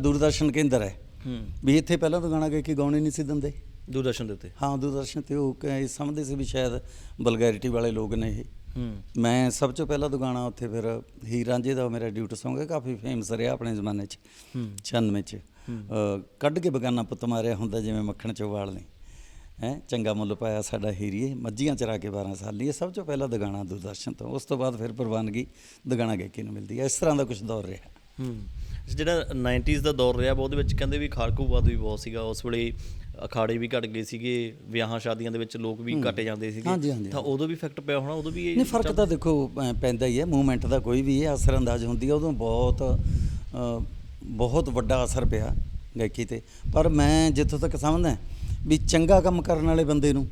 ਦੂਰਦਰਸ਼ਨ ਕੇਂਦਰ ਹੈ। ਹੂੰ। ਵੀ ਇੱਥੇ ਪਹਿਲਾਂ ਤਾਂ ਗਾਣਾ ਗਾ ਕੇ ਗਾਉਣੇ ਨਹੀਂ ਸੀ ਦਿੰਦੇ। ਦੂਰਦਰਸ਼ਨ ਦੇ ਉੱਤੇ? ਹਾਂ ਦੂਰਦਰਸ਼ਨ ਤੇ ਉਹ ਕ- ਸਮਝਦੇ ਸੀ ਵੀ ਸ਼ਾਇਦ ਬਲਗੈਰਿਟੀ ਵਾਲੇ ਲੋਕ ਨੇ ਇਹ। ਹੂੰ। ਮੈਂ ਸਭ ਤੋਂ ਪਹਿਲਾਂ ਤਾਂ ਗਾਣਾ ਉੱਥੇ ਫਿਰ ਹੀਰ ਰਾਂਝੇ ਦਾ ਮੇਰਾ ਡਿਊਟ Song ਹੈ ਕਾਫੀ ਫੇਮਸ ਰਿਹਾ ਆਪਣੇ ਜ਼ਮਾਨੇ 'ਚ ਹੂੰ। 96 ਚ। ਅ, ਕੱਢ ਕੇ ਬਗਾਨਾ ਪੁੱਤ ਮਾਰਿਆ ਹੁੰਦਾ ਜਿਵੇਂ ਮੱਖਣ ਚੋਂ ਵਾਲ ਨੇ ਹੈ ਚੰਗਾ ਮੁੱਲ ਪਾਇਆ ਸਾਡਾ ਹੀਰੀਏ ਮੱਝੀਆਂ ਚਰਾ ਕੇ 12 ਸਾਲੀ ਇਹ ਸਭ ਤੋਂ ਪਹਿਲਾਂ ਦਗਾਣਾ ਦੂਰਦਰਸ਼ਨ ਤੋਂ। ਉਸ ਤੋਂ ਬਾਅਦ ਫਿਰ ਪ੍ਰਵਾਨਗੀ ਦਗਾਣਾ ਗਾਇਕੀ ਨੂੰ ਮਿਲਦੀ ਹੈ। ਇਸ ਤਰ੍ਹਾਂ ਦਾ ਕੁਝ ਦੌਰ ਰਿਹਾ। ਹੂੰ। ਜਿਹੜਾ 90s ਦਾ ਦੌਰ ਰਿਹਾ ਉਹਦੇ ਵਿੱਚ ਕਹਿੰਦੇ ਵੀ ਖਾੜਕੂਵਾਦ ਵੀ ਬਹੁਤ ਸੀਗਾ। ਉਸ ਵੇਲੇ ਅਖਾੜੇ ਵੀ ਘਟ ਗਏ ਸੀਗੇ ਵਿਆਹਾਂ ਸ਼ਾਦੀਆਂ ਦੇ ਵਿੱਚ ਲੋਕ ਵੀ ਘਟੇ ਜਾਂਦੇ ਸੀਗੇ। ਤਾਂ ਉਦੋਂ ਵੀ ਇਫੈਕਟ ਪਿਆ ਹੋਣਾ ਉਦੋਂ ਵੀ ਇਹ ਨਹੀਂ ਫ਼ਰਕ ਤਾਂ ਦੇਖੋ ਪੈਂਦਾ ਹੀ ਹੈ। ਮੂਵਮੈਂਟ ਦਾ ਕੋਈ ਵੀ ਹੈ ਅਸਰ ਅੰਦਾਜ਼ ਹੁੰਦੀ ਹੈ ਉਦੋਂ ਬਹੁਤ ਬਹੁਤ ਵੱਡਾ ਅਸਰ ਪਿਆ ਗਾਇਕੀ ਤੇ। ਪਰ ਮੈਂ ਜਿੱਥੋਂ ਤੱਕ ਸਮਝਦਾ ਵੀ ਚੰਗਾ ਕੰਮ ਕਰਨ ਵਾਲੇ ਬੰਦੇ ਨੂੰ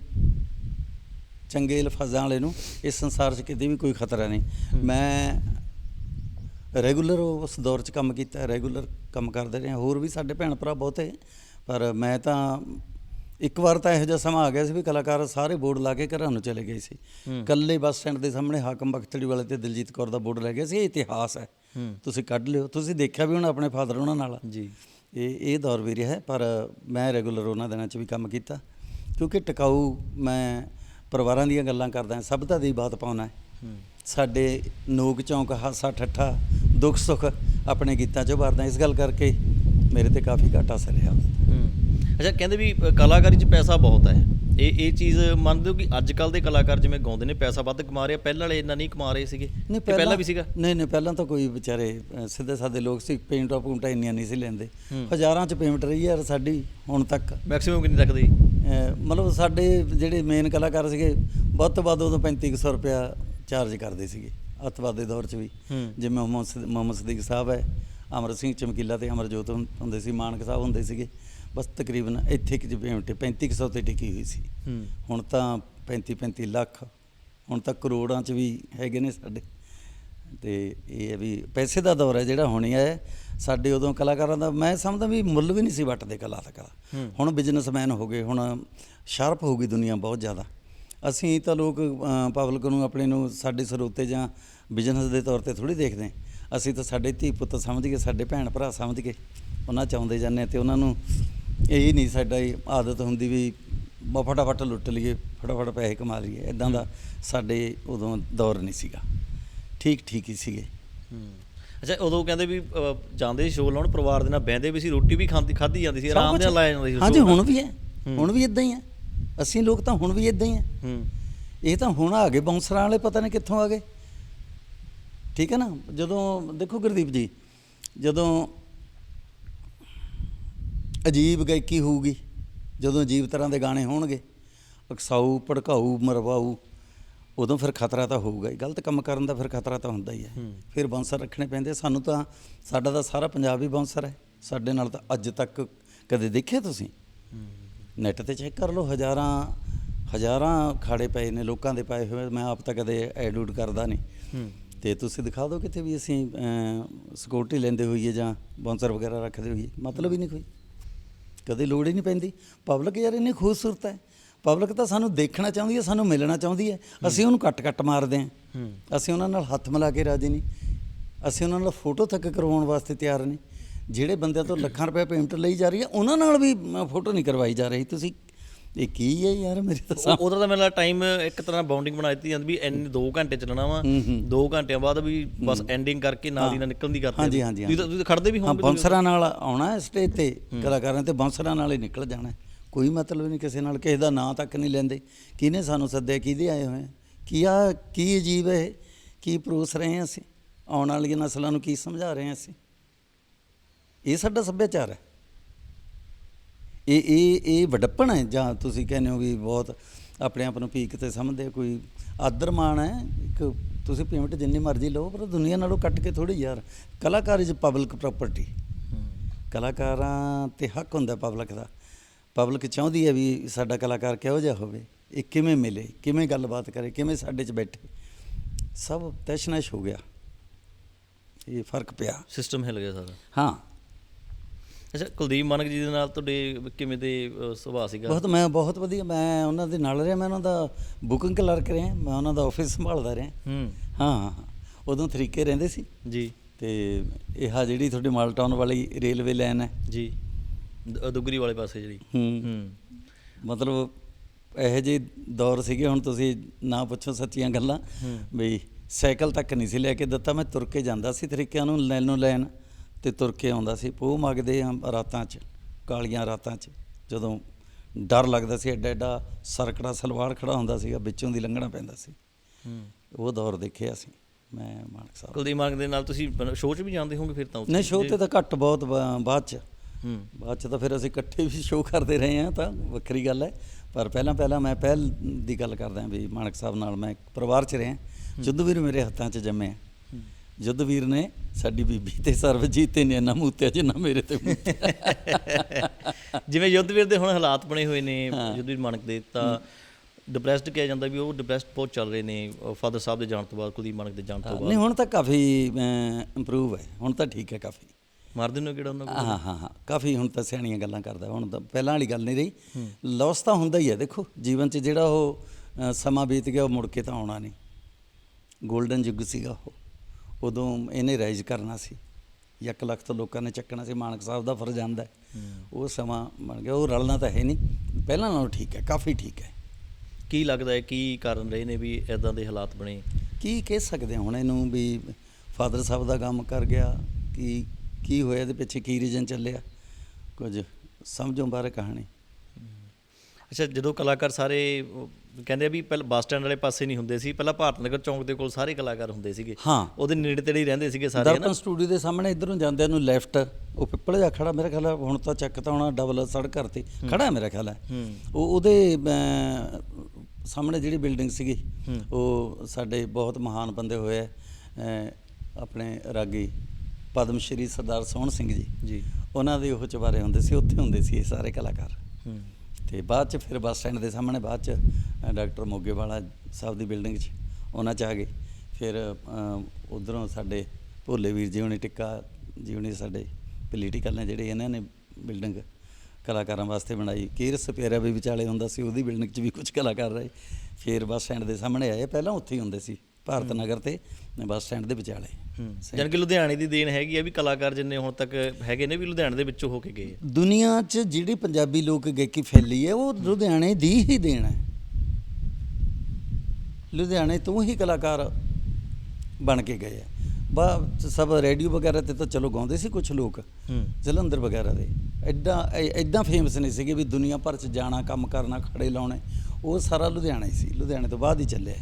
ਚੰਗੇ ਲਫ਼ਜ਼ਾਂ ਵਾਲੇ ਨੂੰ ਇਸ ਸੰਸਾਰ 'ਚ ਕਿਤੇ ਵੀ ਕੋਈ ਖਤਰਾ ਨਹੀਂ। ਮੈਂ ਰੈਗੂਲਰ ਉਸ ਦੌਰ 'ਚ ਕੰਮ ਕੀਤਾ ਰੈਗੂਲਰ ਕੰਮ ਕਰਦੇ ਰਹੇ ਹੋਰ ਵੀ ਸਾਡੇ ਭੈਣ ਭਰਾ ਬਹੁਤੇ ਪਰ ਮੈਂ ਤਾਂ ਇੱਕ ਵਾਰ ਤਾਂ ਇਹੋ ਜਿਹਾ ਸਮਾਂ ਆ ਗਿਆ ਸੀ ਵੀ ਕਲਾਕਾਰ ਸਾਰੇ ਬੋਰਡ ਲਾ ਕੇ ਘਰਾਂ ਨੂੰ ਚਲੇ ਗਏ ਸੀ। ਕੱਲੇ ਬੱਸ ਸਟੈਂਡ ਦੇ ਸਾਹਮਣੇ ਹਾਕਮ ਬਖਤੜੀ ਵਾਲੇ ਤੇ ਦਿਲਜੀਤ ਕੌਰ ਦਾ ਬੋਰਡ ਲੱਗ ਗਿਆ ਸੀ ਇਹ ਇਤਿਹਾਸ ਹੈ। ਤੁਸੀਂ ਕੱਢ ਲਿਓ ਤੁਸੀਂ ਦੇਖਿਆ ਵੀ ਹੁਣ ਆਪਣੇ ਫਾਦਰ ਉਹਨਾਂ ਨਾਲ। ਜੀ। ਇਹ ਇਹ ਦੌਰ ਵੀ ਰਿਹਾ ਹੈ, ਪਰ ਮੈਂ ਰੈਗੂਲਰ ਉਹਨਾਂ ਦਿਨਾਂ 'ਚ ਵੀ ਕੰਮ ਕੀਤਾ ਕਿਉਂਕਿ ਟਿਕਾਊ ਮੈਂ ਪਰਿਵਾਰਾਂ ਦੀਆਂ ਗੱਲਾਂ ਕਰਦਾ ਸਭਤਾ ਦੀ ਬਾਤ ਪਾਉਣਾ ਹੂੰ। ਸਾਡੇ ਨੋਕ ਚੌਂਕ ਹਾਸਾ ਠੱਠਾ ਦੁੱਖ ਸੁੱਖ ਆਪਣੇ ਗੀਤਾਂ 'ਚੋਂ ਭਰਦਾ। ਇਸ ਗੱਲ ਕਰਕੇ ਮੇਰੇ ਤੇ ਕਾਫੀ ਘਾਟਾ ਅਸਰ ਰਿਹਾ। ਅੱਛਾ ਕਹਿੰਦੇ ਵੀ ਕਲਾਕਾਰੀ 'ਚ ਪੈਸਾ ਬਹੁਤ ਹੈ। ਇਹ ਇਹ ਚੀਜ਼ ਮੰਨਦੇ ਹੋ ਕਿ ਅੱਜ ਕੱਲ ਦੇ ਕਲਾਕਾਰ ਜਿਵੇਂ ਗਾਉਂਦੇ ਨੇ ਪੈਸਾ ਵੱਧ ਕਮਾ ਰਹੇ ਆ। ਪਹਿਲਾਂ ਵਾਲੇ ਇੰਨਾ ਨਹੀਂ ਕਮਾ ਰਹੇ ਸੀਗੇ। ਨਹੀਂ ਪਹਿਲਾਂ ਵੀ ਸੀਗਾ? ਨਹੀਂ ਨਹੀਂ ਪਹਿਲਾਂ ਤਾਂ ਕੋਈ ਵਿਚਾਰੇ ਸਿੱਧੇ ਸਾਦੇ ਲੋਕ ਸੀ। ਪੇਂਟ ਆਪ ਪੂੰਟਾ ਇੰਨੀਆਂ ਨਹੀਂ ਸੀ ਲੈਂਦੇ। ਹਜ਼ਾਰਾਂ 'ਚ ਪੇਮੈਂਟ ਰਹੀ ਯਾਰ ਸਾਡੀ ਹੁਣ ਤੱਕ। ਮੈਕਸਿਮਮ ਕਿੰਨੀ ਰੱਖਦੇ ਅ, ਮਤਲਬ ਸਾਡੇ ਜਿਹੜੇ ਮੇਨ ਕਲਾਕਾਰ ਸੀਗੇ ਵੱਧ ਤੋਂ ਵੱਧ ਉਦੋਂ 3500 ਰੁਪਇਆ ਚਾਰਜ ਕਰਦੇ ਸੀਗੇ। ਅੱਤਵਾਦ ਦੇ ਦੌਰ 'ਚ ਵੀ। ਜਿਵੇਂ ਮੁਹੰਮਦ ਸਦ- ਮੁਹੰਮਦ ਸਦੀਕ ਸਾਹਿਬ ਹੈ ਅਮਰ ਸਿੰਘ ਚਮਕੀਲਾ ਤੇ ਅਮਰਜੋਤ ਹੁੰਦੇ ਸੀ ਮਾਨਕ ਸਾਹਿਬ ਹੁੰਦੇ ਸੀਗੇ। ਬਸ ਤਕਰੀਬਨ ਇੱਥੇ ਕਿ ਪੇਮੈਂਟ 3500 ਤੇ ਟਿਕੀ ਹੋਈ ਸੀ। ਹੁਣ ਤਾਂ 35 35 ਲੱਖ ਹੁਣ ਤਾਂ ਕਰੋੜਾਂ 'ਚ ਵੀ ਹੈਗੇ ਨੇ ਸਾਡੇ। ਤੇ ਇਹ ਹੈ ਵੀ ਪੈਸੇ ਦਾ ਦੌਰ ਹੈ ਜਿਹੜਾ ਹੋਣੀ ਹੈ। ਸਾਡੇ ਉਦੋਂ ਕਲਾਕਾਰਾਂ ਦਾ ਮੈਂ ਸਮਝਦਾ ਵੀ ਮੁੱਲ ਵੀ ਨਹੀਂ ਸੀ ਵੱਟਦੇ ਕਲਾ ਦਾ ਕਲਾ। ਹੁਣ ਬਿਜ਼ਨਸਮੈਨ ਹੋ ਗਏ ਹੁਣ ਸ਼ਾਰਪ ਹੋ ਗਈ ਦੁਨੀਆ ਬਹੁਤ ਜ਼ਿਆਦਾ। ਅਸੀਂ ਤਾਂ ਲੋਕ ਪਬਲਿਕ ਨੂੰ ਆਪਣੇ ਨੂੰ ਸਾਡੇ ਸਰੋਤੇ ਜਾਂ ਬਿਜ਼ਨਸ ਦੇ ਤੌਰ ਤੇ ਥੋੜੀ ਦੇਖਦੇ ਹਾਂ। ਅਸੀਂ ਤਾਂ ਸਾਡੇ ਧੀ ਪੁੱਤ ਸਮਝ ਕੇ ਸਾਡੇ ਭੈਣ ਭਰਾ ਸਮਝ ਕੇ ਉਹਨਾਂ ਚਾਹੁੰਦੇ ਜਾਂਦੇ ਹਾਂ ਤੇ ਉਹਨਾਂ ਨੂੰ ਇਹ ਨਹੀਂ ਸਾਡਾ ਇਹ ਆਦਤ ਹੁੰਦੀ ਵੀ ਫਟਾਫਟ ਲੁੱਟ ਲਈਏ ਫਟਾਫਟ ਪੈਸੇ ਕਮਾ ਲਈਏ। ਇਦਾਂ ਦਾ ਸਾਡੇ ਉਦੋਂ ਦੌਰ ਨਹੀਂ ਸੀਗਾ। ਠੀਕ ਠੀਕ ਹੀ ਸੀਗੇ। ਹੂੰ। ਅੱਛਾ ਉਦੋਂ ਕਹਿੰਦੇ ਵੀ ਜਾਂਦੇ ਸੀ ਸ਼ੋਅ ਲਾਉਣ ਪਰਿਵਾਰ ਦੇ ਨਾਲ ਬਹਿੰਦੇ ਵੀ ਸੀ ਰੋਟੀ ਵੀ ਖਾਂਦੀ ਖਾਧੀ ਜਾਂਦੀ ਸੀ ਆਰਾਮ ਨਾਲ ਲਾਇਆ ਜਾਂਦਾ ਸੀ ਹਾਂਜੀ ਹੁਣ ਵੀ ਹੈ। ਹੂੰ। ਹੁਣ ਵੀ ਇਦਾਂ ਹੀ ਹੈ। ਅਸੀਂ ਲੋਕ ਤਾਂ ਹੁਣ ਵੀ ਇਦਾਂ ਹੀ ਹੈ ਹੂੰ। ਇਹ ਤਾਂ ਹੁਣ ਆ ਗਏ ਬਾਉਂਸਰਾਂ ਵਾਲੇ ਪਤਾ ਨਹੀਂ ਕਿੱਥੋਂ ਆ ਗਏ। ਠੀਕ ਹੈ ਨਾ? ਜਦੋਂ ਦੇਖੋ ਗੁਰਦੀਪ ਜੀ ਜਦੋਂ ਅਜੀਬ ਗਾਇਕੀ ਹੋਊਗੀ ਜਦੋਂ ਅਜੀਬ ਤਰ੍ਹਾਂ ਦੇ ਗਾਣੇ ਹੋਣਗੇ ਅਕਸਾਊ ਭੜਕਾਊ ਮਰਵਾਊ ਉਦੋਂ ਫਿਰ ਖਤਰਾ ਤਾਂ ਹੋਊਗਾ ਹੀ। ਗਲਤ ਕੰਮ ਕਰਨ ਦਾ ਫਿਰ ਖਤਰਾ ਤਾਂ ਹੁੰਦਾ ਹੀ ਹੈ। ਫਿਰ ਬਾਉਂਸਰ ਰੱਖਣੇ ਪੈਂਦੇ ਸਾਨੂੰ ਤਾਂ ਸਾਡਾ ਤਾਂ ਸਾਰਾ ਪੰਜਾਬ ਹੀ ਬਾਉਂਸਰ ਹੈ। ਸਾਡੇ ਨਾਲ ਤਾਂ ਅੱਜ ਤੱਕ ਕਦੇ ਦੇਖਿਆ ਤੁਸੀਂ? ਨੈਟ ਤੇ ਚੈੱਕ ਕਰ ਲਓ ਹਜ਼ਾਰਾਂ ਹਜ਼ਾਰਾਂ ਖਾੜੇ ਪਏ ਨੇ ਲੋਕਾਂ ਦੇ ਪਾਏ ਹੋਏ ਮੈਂ ਆਪ ਤਾਂ ਕਦੇ ਐਡੂਟ ਕਰਦਾ ਨਹੀਂ। ਤੇ ਤੁਸੀਂ ਦਿਖਾ ਦਿਓ ਕਿਤੇ ਵੀ ਅਸੀਂ ਸਿਕਿਉਰਿਟੀ ਲੈਂਦੇ ਹੋਈਏ ਜਾਂ ਬਾਉਂਸਰ ਵਗੈਰਾ ਰੱਖਦੇ ਹੋਈਏ ਮਤਲਬ ਹੀ ਨਹੀਂ ਕੋਈ। ਕਦੇ ਲੋੜ ਹੀ ਨਹੀਂ ਪੈਂਦੀ। ਪਬਲਿਕ ਯਾਰ ਇੰਨੀ ਖੂਬਸੂਰਤ ਹੈ। ਪਬਲਿਕ ਤਾਂ ਸਾਨੂੰ ਦੇਖਣਾ ਚਾਹੁੰਦੀ ਹੈ ਸਾਨੂੰ ਮਿਲਣਾ ਚਾਹੁੰਦੀ ਹੈ। ਅਸੀਂ ਉਹਨੂੰ ਕੱਟ ਕੱਟ ਮਾਰਦੇ ਹਾਂ। ਹੂੰ। ਅਸੀਂ ਉਹਨਾਂ ਨਾਲ ਹੱਥ ਮਿਲਾ ਕੇ ਰਾਜੀ ਨਹੀਂ। ਅਸੀਂ ਉਹਨਾਂ ਨਾਲ ਫੋਟੋ ਤੱਕ ਕਰਵਾਉਣ ਵਾਸਤੇ ਤਿਆਰ ਨਹੀਂ। ਜਿਹੜੇ ਬੰਦਿਆਂ ਤੋਂ ਲੱਖਾਂ ਰੁਪਏ ਪੇਮੈਂਟ ਲਈ ਜਾ ਰਹੀ ਹੈ ਉਹਨਾਂ ਨਾਲ ਵੀ ਫੋਟੋ ਨਹੀਂ ਕਰਵਾਈ ਜਾ ਰਹੀ। ਤੁਸੀਂ ਇਹ ਕੀ ਹੈ ਯਾਰ ਮੇਰੇ ਤਾਂ ਉਹ- ਉਹਦਾ ਤਾਂ ਮੇਰਾ ਟਾਈਮ ਇੱਕ ਤਰ੍ਹਾਂ ਬਾਉਂਡਿੰਗ ਬਣਾ ਦਿੱਤੀ ਜਾਂਦੀ ਵੀ ਇੰਨੇ 2 ਘੰਟੇ ਚੱਲਣਾ ਵਾ 2 ਘੰਟਿਆਂ ਬਾਅਦ ਵੀ ਬਸ ਐਂਡਿੰਗ ਕਰਕੇ ਨਾਲ ਦੀ ਨਾਲ ਨਿਕਲਣ ਦੀ ਕਰਦੇ ਹਾਂਜੀ। ਹਾਂਜੀ ਤੁਸੀਂ ਖੜਦੇ ਵੀ ਹਾਂ ਬਾਉਂਸਰਾਂ ਨਾਲ ਆਉਣਾ ਸਟੇਜ ਤੇ ਕਲਾਕਾਰਾਂ ਤੇ ਬਾਉਂਸਰਾਂ ਨਾਲ ਹੀ ਨਿਕਲ ਜਾਣਾ। ਕੋਈ ਮਤਲਬ ਨਹੀਂ ਕਿਸੇ ਨਾਲ ਕਿਸੇ ਦਾ ਨਾਂ ਤੱਕ ਨਹੀਂ ਲੈਂਦੇ। ਕਿਹਨੇ ਸਾਨੂੰ ਸੱਦਿਆ ਕਿਹਦੇ ਆਏ ਹੋਏ ਆ? ਕੀ ਆ ਕੀ ਅਜੀਬ ਹੈ? ਕੀ ਪਰੋਸ ਰਹੇ ਹਾਂ ਅਸੀਂ? ਆਉਣ ਵਾਲੀਆਂ ਨਸਲਾਂ ਨੂੰ ਕੀ ਸਮਝਾ ਰਹੇ ਹਾਂ ਅਸੀਂ? ਇਹ ਸਾਡਾ ਸੱਭਿਆਚਾਰ ਹੈ। ਇਹ ਇਹ ਇਹ ਵਡੱਪਣ ਹੈ ਜਾਂ ਤੁਸੀਂ ਕਹਿੰਦੇ ਹੋ ਵੀ ਬਹੁਤ ਆਪਣੇ ਆਪ ਨੂੰ ਪੀਕ ਤੇ ਸਮਝਦੇ ਕੋਈ ਆਦਰ ਮਾਣ ਹੈ? ਇੱਕ ਤੁਸੀਂ ਪੇਮੈਂਟ ਜਿੰਨੀ ਮਰਜ਼ੀ ਲਓ ਪਰ ਦੁਨੀਆ ਨਾਲੋਂ ਕੱਟ ਕੇ ਥੋੜੀ ਯਾਰ। ਕਲਾਕਾਰ ਇਜ਼ ਪਬਲਿਕ ਪ੍ਰਾਪਰਟੀ ਕਲਾਕਾਰਾਂ ਤੇ ਹੱਕ ਹੁੰਦਾ ਪਬਲਿਕ ਦਾ। ਪਬਲਿਕ ਚਾਹੁੰਦੀ ਹੈ ਵੀ ਸਾਡਾ ਕਲਾਕਾਰ ਕਿਹੋ ਜਿਹਾ ਹੋਵੇ ਇਹ ਕਿਵੇਂ ਮਿਲੇ ਕਿਵੇਂ ਗੱਲਬਾਤ ਕਰੇ ਕਿਵੇਂ ਸਾਡੇ 'ਚ ਬੈਠੇ। ਸਭ ਤੈਸ਼ਨਸ਼ ਹੋ ਗਿਆ। ਇਹ ਫ਼ਰਕ ਪਿਆ। ਸਿਸਟਮ ਹਿਲ ਗਿਆ ਸਾਰਾ। ਹਾਂ। ਅੱਛਾ ਕੁਲਦੀਪ ਮਾਨਕ ਜੀ ਦੇ ਨਾਲ ਤੁਹਾਡੇ ਕਿਵੇਂ ਦੇ ਅ, ਸੁਭਾਅ ਸੀਗਾ? ਬਹੁਤ ਮੈਂ ਬਹੁਤ ਵਧੀਆ ਮੈਂ ਉਹਨਾਂ ਦੇ ਨਾਲ ਰਿਹਾ ਮੈਂ ਉਹਨਾਂ ਦਾ ਬੁਕਿੰਗ ਕਲਰਕ ਰਿਹਾ ਮੈਂ ਉਹਨਾਂ ਦਾ ਆਫਿਸ ਸੰਭਾਲਦਾ ਰਿਹਾ। ਹੂੰ। ਹਾਂ ਹਾਂ, ਹਾਂ। ਉਦੋਂ ਤਰੀਕੇ ਰਹਿੰਦੇ ਸੀ। ਜੀ। ਤੇ ਇਹ ਆ ਜਿਹੜੀ ਤੁਹਾਡੀ ਮਾਲਟਾਊਨ ਵਾਲੀ ਰੇਲਵੇ ਲਾਈਨ ਹੈ। ਜੀ। ਦ- ਦੁੱਗਰੀ ਵਾਲੇ ਪਾਸੇ ਜਿਹੜੀ। ਹੂੰ। ਹੂੰ। ਮਤਲਬ ਇਹੋ ਜਿਹੇ ਦੌਰ ਸੀਗੇ ਹੁਣ ਤੁਸੀਂ ਨਾ ਪੁੱਛੋ ਸੱਚੀਆਂ ਗੱਲਾਂ। ਹੂੰ। ਬਈ ਸਾਈਕਲ ਤੱਕ ਨਹੀਂ ਸੀ ਲੈ ਕੇ ਦਿੱਤਾ ਮੈਂ ਤੁਰ ਕੇ ਜਾਂਦਾ ਸੀ ਤਰੀਕਿਆਂ ਨੂੰ ਲੈਣ ਨੂੰ ਲੈਣ। ਤੇ ਤੁਰ ਕੇ ਆਉਂਦਾ ਸੀ। ਪੋਹ ਮਗਦੇ ਆ ਰਾਤਾਂ 'ਚ ਕਾਲੀਆਂ ਰਾਤਾਂ 'ਚ। ਜਦੋਂ ਡਰ ਲੱਗਦਾ ਸੀ ਐਡਾ ਐਡਾ ਸਰਕੜਾ ਸਲਵਾਰ ਖੜਾ ਹੁੰਦਾ ਸੀਗਾ ਵਿੱਚੋਂ ਦੀ ਲੰਘਣਾ ਪੈਂਦਾ ਸੀ। ਹੂੰ। ਉਹ ਦੌਰ ਦੇਖਿਆ ਸੀ ਮੈਂ ਮਾਨਕ ਸਾਹਿਬ। ਕੁਲਦੀਪ ਮਾਨਕ ਦੇ ਨਾਲ ਤੁਸੀਂ ਸ਼ੋਅ 'ਚ ਵੀ ਜਾਂਦੇ ਹੋਵੋਗੇ ਫਿਰ ਤਾਂ ਉੱਥੇ? ਨਹੀਂ ਸ਼ੋਅ ਤੇ ਤਾਂ ਘੱਟ ਬਹੁਤ ਬਾਅਦ 'ਚ। ਹੂੰ। ਬਾਅਦ ਚ ਤਾਂ ਫਿਰ ਅਸੀਂ ਇਕੱਠੇ ਵੀ ਸ਼ੋਅ ਕਰਦੇ ਰਹੇ ਹਾਂ ਤਾਂ ਵੱਖਰੀ ਗੱਲ ਹੈ। ਪਰ ਪਹਿਲਾਂ ਪਹਿਲਾਂ ਮੈਂ ਪਹਿਲ ਦੀ ਗੱਲ ਕਰਦਾ ਵੀ ਮਾਨਕ ਸਾਹਿਬ ਨਾਲ ਮੈਂ ਪਰਿਵਾਰ ਚ ਰਿਹਾ। ਜੁੱਧਵੀਰ ਮੇਰੇ ਹੱਥਾਂ 'ਚ ਜੰਮਿਆ ਜੁੱਧਵੀਰ ਨੇ ਸਾਡੀ ਬੀਬੀ ਤੇ ਸਰਵਜੀਤ ਤੇ ਨੇ ਨਾ ਮੂਤਿਆ ਜਿੰਨਾ ਮੇਰੇ ਤੇ ਮੂਤਿਆ ਜਿਵੇਂ ਯੁੱਧਵੀਰ ਦੇ ਹੁਣ ਹਾਲਾਤ ਬਣੇ ਹੋਏ ਨੇ ਯੁੱਧਵੀਰ ਮਾਨਕ ਦੇ ਤਾਂ ਡਿਪਰੈਸਡ ਕਿਹਾ ਜਾਂਦਾ ਵੀ ਉਹ ਡਿਪਰੈਸਡ ਬਹੁਤ ਚੱਲ ਰਹੇ ਨੇ ਫਾਦਰ ਸਾਹਿਬ ਦੇ ਜਾਣ ਤੋਂ ਬਾਅਦ ਕੁਲਦੀਪ ਮਾਨਕ ਦੇ ਜਾਣ ਤੋਂ ਨਹੀਂ ਬਾਅਦ। ਹੁਣ ਤਾਂ ਕਾਫੀ ਇੰਪਰੂਵ ਹੈ ਹੁਣ ਤਾਂ ਠੀਕ ਹੈ ਕਾਫੀ। ਮਾਰਦੇ ਨੂੰ ਕਿਹੜਾ ਉਹਨਾਂ ਕੋਲ? ਹਾਂ ਹਾਂ ਹਾਂ ਕਾਫੀ ਹੁਣ ਤਾਂ ਸਿਆਣੀਆਂ ਗੱਲਾਂ ਕਰਦਾ ਹੁਣ ਤਾਂ ਪਹਿਲਾਂ ਵਾਲੀ ਗੱਲ ਨਹੀਂ ਰਹੀ। ਲਾਸ ਤਾਂ ਹੁੰਦਾ ਹੀ ਹੈ ਦੇਖੋ ਜੀਵਨ 'ਚ ਜਿਹੜਾ ਉਹ ਸਮਾਂ ਬੀਤ ਗਿਆ ਉਹ ਮੁੜ ਕੇ ਤਾਂ ਆਉਣਾ ਨਹੀਂ। 골ਡਨ ਯੁੱਗ ਸੀਗਾ ਉਹ। ਉਦੋਂ ਇਹਨੇ ਰਾਈਜ਼ ਕਰਨਾ ਸੀ। ਇੱਕ ਲੱਖ ਤੋਂ ਲੋਕਾਂ ਨੇ ਚੱਕਣਾ ਸੀ ਮਾਨਕ ਸਾਹਿਬ ਦਾ ਫਰਜ਼ ਆਂਦਾ ਉਹ ਸਮਾਂ ਬਣ ਗਿਆ ਉਹ ਰਲਣਾ ਤਾਂ ਹੈ ਨਹੀਂ ਪਹਿਲਾਂ ਨਾਲੋਂ ਠੀਕ ਹੈ ਕਾਫੀ ਠੀਕ ਹੈ। ਕੀ ਲੱਗਦਾ ਹੈ ਕੀ ਕਾਰਨ ਰਹੇ ਨੇ ਵੀ ਇਦਾਂ ਦੇ ਹਾਲਾਤ ਬਣੇ? ਕੀ ਕਹਿ ਸਕਦੇ ਹੁਣ ਇਹਨੂੰ ਵੀ ਫਾਦਰ ਸਾਹਿਬ ਦਾ ਕੰਮ ਕਰ ਗਿਆ ਕੀ ਕੀ ਹੋਇਆ ਇਹਦੇ ਪਿੱਛੇ ਕੀ ਰੀਜਨ ਚੱਲਿਆ? ਕੁਝ ਸਮਝੋ ਬਾਰੇ ਕਹਾਣੀ। ਅੱਛਾ ਜਦੋਂ ਕਲਾਕਾਰ ਸਾਰੇ ਕਹਿੰਦੇ ਆ ਵੀ ਪਹਿਲਾਂ ਬੱਸ ਸਟੈਂਡ ਵਾਲੇ ਪਾਸੇ ਨਹੀਂ ਹੁੰਦੇ ਸੀ ਪਹਿਲਾਂ ਭਾਰਤ ਨਗਰ ਚੌਂਕ ਦੇ ਕੋਲ ਸਾਰੇ ਕਲਾਕਾਰ ਹੁੰਦੇ ਸੀਗੇ। ਹਾਂ। ਉਹਦੇ ਨੇੜੇ ਤੇੜੇ ਹੀ ਰਹਿੰਦੇ ਸੀਗੇ ਸਾਰੇ ਦਰਪਨ ਸਟੂਡੀਓ ਦੇ ਸਾਹਮਣੇ ਇਧਰੋਂ ਜਾਂਦਿਆਂ ਨੂੰ ਲੈਫਟ ਉਹ ਪਿੱਪਲ ਜਾ ਖੜਾ ਮੇਰੇ ਖਿਆਲ ਹੁਣ ਤਾਂ ਚੱਕ ਤਾਂ ਹੋਣਾ ਡਬਲ ਸੜਕ ਕਰਤੀ ਖੜਾ ਮੇਰਾ ਖਿਆਲ ਹੈ। ਉਹ ਉਹਦੇ ਸਾਹਮਣੇ ਜਿਹੜੀ ਬਿਲਡਿੰਗ ਸੀਗੀ ਉਹ ਸਾਡੇ ਬਹੁਤ ਮਹਾਨ ਬੰਦੇ ਹੋਏ ਆਪਣੇ ਰਾਗੀ ਪਦਮ ਸ਼੍ਰੀ ਸਰਦਾਰ ਸੋਹਣ ਸਿੰਘ ਜੀ। ਜੀ। ਉਹਨਾਂ ਦੇ ਉਹ ਚੁਬਾਰੇ ਹੁੰਦੇ ਸੀ ਉੱਥੇ ਹੁੰਦੇ ਸੀ ਇਹ ਸਾਰੇ ਕਲਾਕਾਰ। ਹੂੰ। ਤੇ ਬਾਅਦ ਚ ਫਿਰ ਬੱਸ ਸਟੈਂਡ ਦੇ ਸਾਹਮਣੇ ਬਾਅਦ ਚ ਅ, ਡਾਕਟਰ ਮੋਗੇਵਾਲਾ ਸਾਹਿਬ ਦੀ ਬਿਲਡਿੰਗ 'ਚ ਉਹਨਾਂ ਚ ਆ ਗਏ। ਫਿਰ ਉਧਰੋਂ ਸਾਡੇ ਭੋਲੇ ਵੀਰ ਜੀ ਹੁਣੀ ਟਿੱਕਾ ਜੀ ਹੁਣੀ ਸਾਡੇ ਪੋਲੀਟੀਕਲ ਨੇ ਜਿਹੜੇ ਇਹਨਾਂ ਨੇ ਬਿਲਡਿੰਗ ਕਲਾਕਾਰਾਂ ਵਾਸਤੇ ਬਣਾਈ। ਕੀਰਸ ਪਿਆਰਾ ਵੀ ਵਿਚਾਲੇ ਹੁੰਦਾ ਸੀ ਉਹਦੀ ਬਿਲਡਿੰਗ 'ਚ ਵੀ ਕੁਝ ਕਲਾਕਾਰ ਰਹੇ। ਫਿਰ ਬੱਸ ਸਟੈਂਡ ਦੇ ਸਾਹਮਣੇ ਆਏ ਪਹਿਲਾਂ ਉੱਥੇ ਹੀ ਹੁੰਦੇ ਸੀ। ਭਾਰਤ ਨਗਰ ਤੇ ਬੱਸ ਸਟੈਂਡ ਦੇ ਵਿਚਾਲੇ। ਜਾਣੀ ਕਿ ਲੁਧਿਆਣੇ ਦੀ ਦੇਣ ਹੈਗੀ ਆ ਵੀ ਕਲਾਕਾਰ ਜਿੰਨੇ ਹੁਣ ਤੱਕ ਹੈਗੇ ਨੇ ਵੀ ਲੁਧਿਆਣੇ ਦੇ ਵਿੱਚੋਂ ਹੋ ਕੇ ਗਏ। ਦੁਨੀਆ 'ਚ ਜਿਹੜੀ ਪੰਜਾਬੀ ਲੋਕ ਗਾਇਕੀ ਫੈਲੀ ਹੈ ਉਹ ਲੁਧਿਆਣੇ ਦੀ ਹੀ ਦੇਣ ਹੈ। ਲੁਧਿਆਣੇ ਤੋਂ ਹੀ ਕਲਾਕਾਰ ਬਣ ਕੇ ਗਏ ਆ। ਬਾ ਸਭ ਰੇਡੀਓ ਵਗੈਰਾ ਤੇ ਤਾਂ ਚਲੋ ਗਾਉਂਦੇ ਸੀ ਕੁਝ ਲੋਕ। ਜਲੰਧਰ ਵਗੈਰਾ ਦੇ। ਐਡਾ ਐ- ਐਡਾ ਫੇਮਸ ਨਹੀਂ ਸੀਗੇ ਵੀ ਦੁਨੀਆ ਭਰ 'ਚ ਜਾਣਾ ਕੰਮ ਕਰਨਾ ਖੜੇ ਲਾਉਣੇ ਉਹ ਸਾਰਾ ਲੁਧਿਆਣਾ ਹੀ ਸੀ। ਲੁਧਿਆਣੇ ਤੋਂ ਬਾਅਦ ਹੀ ਚੱਲਿਆ।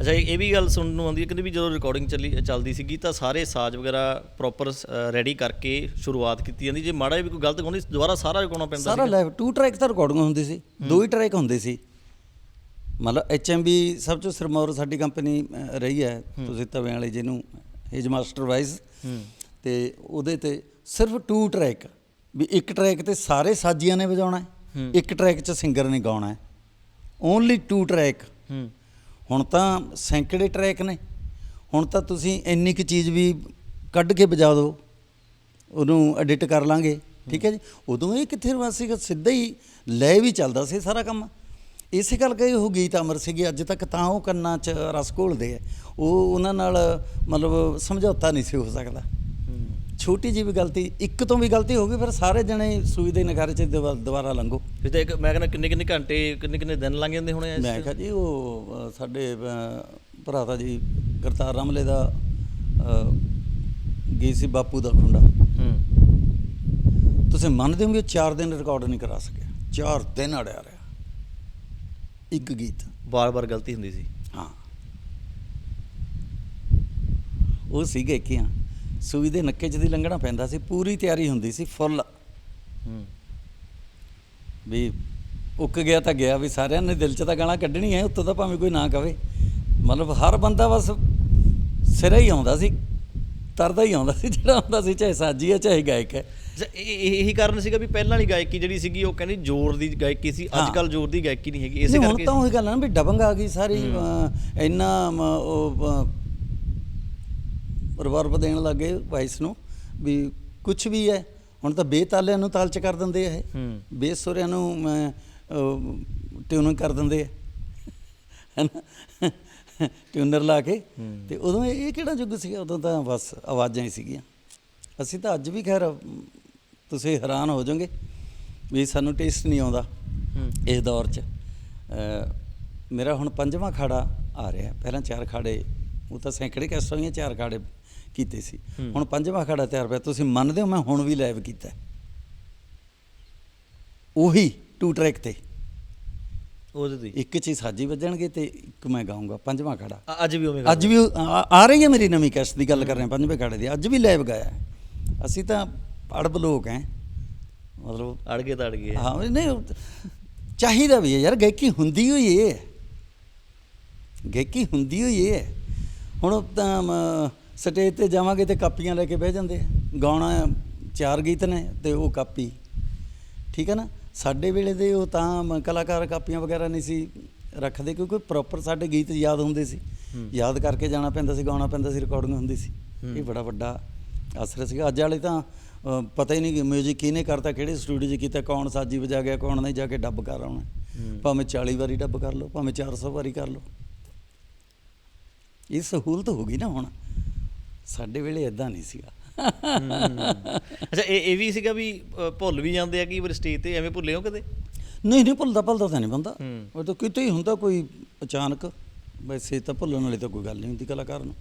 ਅੱਛਾ ਇਹ ਵੀ ਗੱਲ ਸੁਣਨ ਨੂੰ ਆਉਂਦੀ ਹੈ ਕਹਿੰਦੇ ਵੀ ਜਦੋਂ ਰਿਕਾਰਡਿੰਗ ਚੱਲੀ ਚੱਲਦੀ ਸੀਗੀ ਤਾਂ ਸਾਰੇ ਸਾਜ਼ ਵਗੈਰਾ ਪ੍ਰੋਪਰ ਰੈਡੀ ਕਰਕੇ ਸ਼ੁਰੂਆਤ ਕੀਤੀ ਜਾਂਦੀ। ਜੇ ਮਾੜਾ ਵੀ ਕੋਈ ਗਲਤ ਗਾਉਂਦੀ ਦੁਬਾਰਾ ਸਾਰਾ ਗਾਉਣਾ ਪੈਂਦਾ ਸਾਰਾ ਲਾਈਵ ਟੂ ਟਰੈਕ ਤਾਂ ਰਿਕਾਰਡਿੰਗ ਹੁੰਦੀ ਸੀ ਦੋ ਹੀ ਟਰੈਕ ਹੁੰਦੇ ਸੀ। ਮਤਲਬ ਐਚਐਮਬੀ ਸਭ ਤੋਂ ਸਿਰਮੌਰ ਸਾਡੀ ਕੰਪਨੀ ਰਹੀ ਹੈ ਤੁਸੀਂ ਤਵੇਂ ਵਾਲੇ ਜਿਹਨੂੰ ਹਿਜ ਮਾਸਟਰ ਵਾਈਜ਼ ਤੇ ਉਹਦੇ ਤੇ ਸਿਰਫ ਟੂ ਟਰੈਕ ਵੀ ਇੱਕ ਟਰੈਕ ਤੇ ਸਾਰੇ ਸਾਜੀਆਂ ਨੇ ਵਜਾਉਣਾ ਹੈ। ਇੱਕ ਟਰੈਕ 'ਚ ਸਿੰਗਰ ਨੇ ਗਾਉਣਾ ਹੈ। ਓਨਲੀ ਟੂ ਟਰੈਕ ਹੂੰ। ਹੁਣ ਤਾਂ ਸੈਂਕੜੇ ਟਰੈਕ ਨੇ। ਹੁਣ ਤਾਂ ਤੁਸੀਂ ਇੰਨੀ ਕੁ ਚੀਜ਼ ਵੀ ਕੱਢ ਕੇ ਵਜਾ ਦਿਓ, ਉਹਨੂੰ ਐਡਿਟ ਕਰ ਲਾਂਗੇ, ਠੀਕ ਹੈ ਜੀ? ਉਦੋਂ ਇਹ ਕਿੱਥੇ ਰਵਾ ਸੀਗਾ? ਸਿੱਧਾ ਹੀ ਲੈ ਵੀ ਚੱਲਦਾ ਸੀ ਸਾਰਾ ਕੰਮ। ਇਸੇ ਕਰਕੇ ਉਹ ਗੀਤ ਅਮਰ ਸੀਗੇ, ਅੱਜ ਤੱਕ ਤਾਂ ਉਹ ਕੰਨਾਂ 'ਚ ਰਸ ਘੋਲਦੇ ਆ। ਉਹ ਉਹਨਾਂ ਨਾਲ ਮਤਲਬ ਸਮਝੌਤਾ ਨਹੀਂ ਸੀ ਹੋ ਸਕਦਾ। ਛੋਟੀ ਜਿਹੀ ਵੀ ਗਲਤੀ ਇੱਕ ਤੋਂ ਵੀ ਗਲਤੀ ਹੋ ਗਈ ਫਿਰ ਸਾਰੇ ਜਣੇ ਸੂਈ ਦੇ ਨਗਾਰੇ 'ਚ ਦੁਬਾ- ਦੁਬਾਰਾ ਲੰਘੋ। ਫਿਰ ਤਾਂ ਇੱਕ ਮੈਂ ਕਹਿੰਦਾ ਕਿੰਨੇ ਕਿੰਨੇ ਘੰਟੇ ਕਿੰਨੇ ਕਿੰਨੇ ਦਿਨ ਲੰਘ ਜਾਂਦੇ ਹੋਣੇ ਇਸ ਮੈਂ ਕਿਹਾ ਜੀ ਉਹ ਅ, ਸਾਡੇ ਅ, ਭਰਾ ਤਾਂ ਜੀ ਕਰਤਾਰ ਰਮਲੇ ਦਾ ਅ, ਗਈ ਸੀ ਬਾਪੂ ਦਾ ਖੁੰਡਾ। ਹੂੰ। ਤੁਸੀਂ ਮੰਨਦੇ ਹੋ ਵੀ ਉਹ 4 ਦਿਨ ਰਿਕਾਰਡ ਨਹੀਂ ਕਰਾ ਸਕਿਆ? 4 ਦਿਨ ਅੜਿਆ ਰਿਹਾ। ਇੱਕ ਗੀਤ। ਵਾਰ-ਵਾਰ ਗਲਤੀ ਹੁੰਦੀ ਸੀ। ਹਾਂ। ਉਹ ਸੀਗੇ ਕਿ ਹਾਂ ਸੂਈ ਦੇ ਨੱਕੇ 'ਚ ਦੀ ਲੰਘਣਾ ਪੈਂਦਾ ਸੀ ਪੂਰੀ ਤਿਆਰੀ ਹੁੰਦੀ ਸੀ ਫੁੱਲ। ਹੂੰ। ਵੀ ਉੱਕ ਗਿਆ ਤਾਂ ਗਿਆ ਵੀ ਸਾਰਿਆਂ ਨੇ ਦਿਲ 'ਚ ਤਾਂ ਗਾਲਾਂ ਕੱਢਣੀ ਹੈ ਉੱਤੋਂ ਤਾਂ ਭਾਵੇਂ ਕੋਈ ਨਾ ਕਵੇ। ਮਤਲਬ ਹਰ ਬੰਦਾ ਬਸ ਸਿਰੇ ਹੀ ਆਉਂਦਾ ਸੀ ਤਰਦਾ ਹੀ ਆਉਂਦਾ ਸੀ ਜਿਹੜਾ ਆਉਂਦਾ ਸੀ ਚਾਹੇ ਸਾਜੀ ਹੈ ਚਾਹੇ ਗਾਇਕ ਹੈ। ਇਹ ਕਾਰਨ ਸੀਗਾ ਵੀ ਪਹਿਲਾਂ ਵਾਲੀ ਗਾਇਕੀ ਜਿਹੜੀ ਸੀਗੀ ਉਹ ਕਹਿੰਦੀ ਜ਼ੋਰ ਦੀ ਗਾਇਕੀ ਸੀ। ਅੱਜ ਕੱਲ ਜ਼ੋਰ ਦੀ ਗਾਇਕੀ ਨਹੀਂ ਹੈਗੀ ਇਸੇ ਨਹੀਂ, ਹੁਣ ਕਰਕੇ ਤਾਂ ਉਹੀ ਗੱਲ ਹੈ ਨਾ ਵੀ ਡਬੰਗ ਆ ਗਈ ਸਾਰੀ ਇੰਨਾ ਉਹ ਰਿਵਰਬ ਦੇਣ ਲੱਗੇ ਵਾਇਸ ਨੂੰ ਵੀ ਕੁਝ ਵੀ ਹੈ ਹੁਣ ਤਾਂ ਬੇਤਾਲਿਆਂ ਨੂੰ ਤਾਲ ਚ ਕਰ ਦਿੰਦੇ ਆ ਇਹ। ਹੂੰ। ਬੇਸੁਰਿਆਂ ਨੂੰ ਟਿਊਨਿੰਗ ਕਰ ਦਿੰਦੇ ਆ। ਹੈਨਾ? ਟਿਊਨਰ ਲਾ ਕੇ। ਤੇ ਉਦੋਂ ਇਹ ਕਿਹੜਾ ਯੁੱਗ ਸੀਗਾ? ਉਦੋਂ ਤਾਂ ਬਸ ਆਵਾਜ਼ਾਂ ਹੀ ਸੀਗੀਆਂ। ਅਸੀਂ ਤਾਂ ਅੱਜ ਵੀ ਖੈਰ ਤੁਸੀਂ ਹੈਰਾਨ ਹੋ ਜਾਓਗੇ ਵੀ ਸਾਨੂੰ ਟੇਸਟ ਨਹੀਂ ਆਉਂਦਾ ਹੂੰ। ਇਸ ਦੌਰ 'ਚ। ਮੇਰਾ ਹੁਣ ਪੰਜਵਾਂ ਖਾੜਾ ਆ ਰਿਹਾ। ਪਹਿਲਾਂ ਚਾਰ ਖਾੜੇ ਉਹ ਤਾਂ ਸੈਂਕੜੇ ਕੈਸਟਾਂ ਦੀਆਂ ਚਾਰ ਖਾੜੇ ਕੀਤੇ ਸੀ। ਹੁਣ ਪੰਜਵਾਂ ਖਾੜਾ ਤਿਆਰ ਪਿਆ। ਤੁਸੀਂ ਮੰਨਦੇ ਹੋ ਮੈਂ ਹੁਣ ਵੀ ਲਾਈਵ ਕੀਤਾ। ਉਹੀ ਟੂ ਟਰੈਕ ਤੇ। ਉਹਦੇ ਤੇ। ਇੱਕ ਚ ਹੀ ਸਾਜੀ ਵੱਜਣਗੇ ਤੇ ਇੱਕ ਮੈਂ ਗਾਉਂਗਾ ਪੰਜਵਾਂ ਖਾੜਾ। ਅ- ਅੱਜ ਵੀ ਉਵੇਂ ਅੱਜ ਵੀ ਆ ਰਹੀ ਹੈ ਮੇਰੀ ਨਵੀਂ ਕੈਸਟ ਦੀ ਗੱਲ ਕਰ ਰਹੇ ਹਾਂ ਪੰਜਵੇਂ ਖਾੜੇ ਦੀ। ਅੱਜ ਵੀ ਲਾਈਵ ਗਾਇਆ। ਅਸੀਂ ਤਾਂ ਅੜਬ ਲੋਕ ਹੈ। ਮਤਲਬ ਅੜ ਗਏ ਤਾਂ ਅੜ ਗਏ ਹਾਂ। ਨਹੀਂ ਚਾਹੀਦਾ ਵੀ ਹੈ। ਯਾਰ ਗਾਇਕੀ ਹੁੰਦੀ ਹੋਈ ਇਹ ਗਾਇਕੀ ਹੁੰਦੀ ਹੋਈ ਇਹ ਹੁਣ ਤਾਂ ਸਟੇਜ ਤੇ ਜਾਵਾਂਗੇ ਤੇ ਕਾਪੀਆਂ ਲੈ ਕੇ ਬਹਿ ਜਾਂਦੇ ਆ। ਗਾਉਣਾ ਚਾਰ ਗੀਤ ਨੇ ਤੇ ਉਹ ਕਾਪੀ। ਠੀਕ ਹੈ ਨਾ? ਸਾਡੇ ਵੇਲੇ ਦੇ ਉਹ ਤਾਂ ਕਲਾਕਾਰ ਕਾਪੀਆਂ ਵਗੈਰਾ ਨਹੀਂ ਸੀ ਰੱਖਦੇ ਕਿਉਂਕਿ ਪ੍ਰੋਪਰ ਸਾਡੇ ਗੀਤ ਯਾਦ ਹੁੰਦੇ ਸੀ। ਯਾਦ ਕਰਕੇ ਜਾਣਾ ਪੈਂਦਾ ਸੀ ਗਾਉਣਾ ਪੈਂਦਾ ਸੀ ਰਿਕਾਰਡਿੰਗ ਹੁੰਦੀ ਸੀ। ਇਹ ਬੜਾ ਵੱਡਾ ਅਸਰ ਸੀਗਾ। ਅੱਜ ਵਾਲੇ ਤਾਂ ਪਤਾ ਹੀ ਨਹੀਂ ਕਿ 뮤직 ਕਿਹਨੇ ਕਰਤਾ ਕਿਹੜੇ ਸਟੂਡੀਓ 'ਚ ਕੀਤਾ ਕੌਣ ਸਾਜੀ ਵਜਾ ਗਿਆ ਕੌਣ ਨਹੀਂ ਜਾ ਕੇ ਡੱਬ ਕਰ ਆਉਣਾ। ਭਾਵੇਂ 40 ਵਾਰੀ ਡੱਬ ਕਰ ਲਓ ਭਾਵੇਂ 400 ਵਾਰੀ ਕਰ ਲਓ। ਇਹ ਸਹੂਲਤ ਹੋ ਗਈ ਨਾ ਹੁਣ। ਸਾਡੇ ਵੇਲੇ ਇਦਾਂ ਨਹੀਂ ਸੀਗਾ। ਅੱਛਾ ਇਹ ਇਹ ਵੀ ਸੀਗਾ ਵੀ ਅ, ਭੁੱਲ ਵੀ ਜਾਂਦੇ ਆ ਕਈ ਵਾਰ ਸਟੇਜ ਤੇ ਐਵੇਂ ਭੁੱਲੇ ਹੋ ਕਦੇ? ਨਹੀਂ ਨਹੀਂ ਭੁੱਲਦਾ ਭੁੱਲਦਾ ਤਾਂ ਨਹੀਂ ਬੰਦਾ। ਉਹ ਤਾਂ ਕਿਤੇ ਹੀ ਹੁੰਦਾ ਕੋਈ ਅਚਾਨਕ ਵੈਸੇ ਤਾਂ ਭੁੱਲਣ ਵਾਲੀ ਤਾਂ ਕੋਈ ਗੱਲ ਨਹੀਂ ਹੁੰਦੀ ਕਲਾਕਾਰ ਨੂੰ।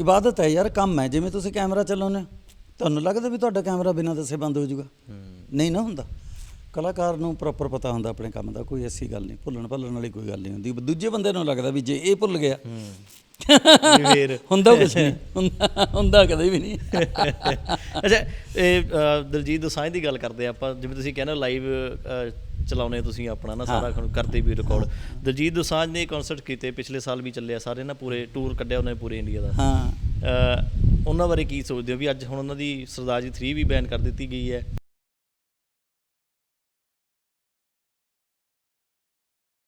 ਇਬਾਦਤ ਹੈ ਯਾਰ ਕੰਮ ਹੈ। ਜਿਵੇਂ ਤੁਸੀਂ ਕੈਮਰਾ ਚਲਾਉਂਦੇ ਹੋ ਤੁਹਾਨੂੰ ਲੱਗਦਾ ਵੀ ਤੁਹਾਡਾ ਕੈਮਰਾ ਬਿਨਾਂ ਦੱਸੇ ਬੰਦ ਹੋ ਜਾਊਗਾ? ਨਹੀਂ ਨਾ ਹੁੰਦਾ। ਕਲਾਕਾਰ ਨੂੰ ਪ੍ਰੋਪਰ ਪਤਾ ਹੁੰਦਾ ਆਪਣੇ ਕੰਮ ਦਾ ਕੋਈ ਐਸੀ ਗੱਲ ਨਹੀਂ। ਭੁੱਲਣ ਭੱਲਣ ਵਾਲੀ ਕੋਈ ਗੱਲ ਨਹੀਂ ਹੁੰਦੀ। ਦੂਜੇ ਬੰਦੇ ਨੂੰ ਲੱਗਦਾ ਵੀ ਜੇ ਇਹ ਭੁੱਲ ਗਿਆ ਫੇਰ। ਹੁੰਦਾ ਨਹੀਂ। ਹੁੰਦਾ- ਹੁੰਦਾ ਕਦੇ ਵੀ ਨਹੀਂ। ਅੱਛਾ ਇਹ ਦਲਜੀਤ ਦੋਸਾਂਝ ਦੀ ਗੱਲ ਕਰਦੇ ਆ ਆਪਾਂ। ਜਿਵੇਂ ਤੁਸੀਂ ਕਹਿੰਦੇ ਲਾਈਵ ਚਲਾਉਨੇ ਤੁਸੀਂ ਆਪਣਾ ਨਾ ਸਾਰਾ ਕਰਦੇ ਵੀ ਰਿਕਾਰਡ ਦਲਜੀਤ ਦੋਸਾਂਝ ਨੇ ਕਨਸਰਟ ਕੀਤੇ ਪਿਛਲੇ ਸਾਲ ਵੀ ਚੱਲਿਆ ਸਾਰੇ ਨਾ ਪੂਰੇ ਟੂਰ ਕੱਢਿਆ ਉਹਨੇ ਪੂਰੇ ਇੰਡੀਆ ਦਾ। ਹਾਂ। ਉਹਨਾਂ ਬਾਰੇ ਕੀ ਸੋਚਦੇ ਹੋ ਵੀ ਅੱਜ ਹੁਣ ਉਹਨਾਂ ਦੀ ਸਰਦਾਰ ਜੀ 3 ਵੀ ਬੈਨ ਕਰ ਦਿੱਤੀ ਗਈ ਹੈ।